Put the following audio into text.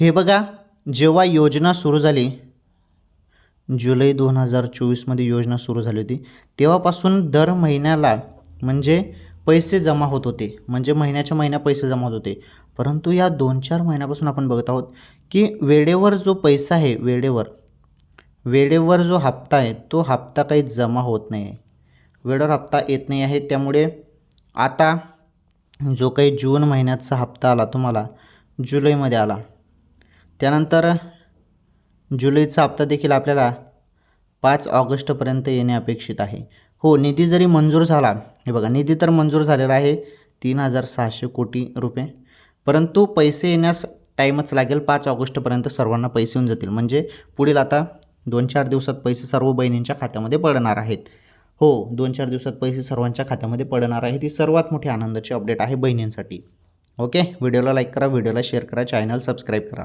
हे बघा जेव्हा योजना सुरू झाली जुलै दोन हजार चोवीसमध्ये योजना सुरू झाली होती तेव्हापासून दर महिन्याला म्हणजे पैसे जमा होत होते. म्हणजे महिन्याच्या महिन्या पैसे जमा होत होते. परंतु या दोन चार महिन्यापासून आपण बघत आहोत की वेळेवर जो पैसा आहे वेळेवर वेळेवर जो हप्ता आहे तो हप्ता काही जमा होत नाही आहे वेळेवर हप्ता येत नाही आहे. त्यामुळे आता जो काही जून महिन्याचा हप्ता आला तुम्हाला जुलैमध्ये आला त्यानंतर जुलैचा हप्ता देखील आपल्याला पाच ऑगस्टपर्यंत येणे अपेक्षित आहे. हो निधी जरी मंजूर झाला हे बघा निधी तर मंजूर झालेला आहे तीन हजार सहाशे कोटी रुपये. परंतु पैसे येण्यास टाईमच लागेल पाच ऑगस्टपर्यंत सर्वांना पैसे येऊन जातील. म्हणजे पुढील आता दोन चार दिवसात पैसे सर्व बहिणींच्या खात्यामध्ये पडणार आहेत. हो दोन चार दिवसात पैसे सर्वांच्या खात्यामध्ये पडणार आहेत ही सर्वात मोठी आनंदाची अपडेट आहे बहिणींसाठी. ओके? व्हिडिओला लाईक करा व्हिडिओला शेअर करा चॅनल सबस्क्राईब करा.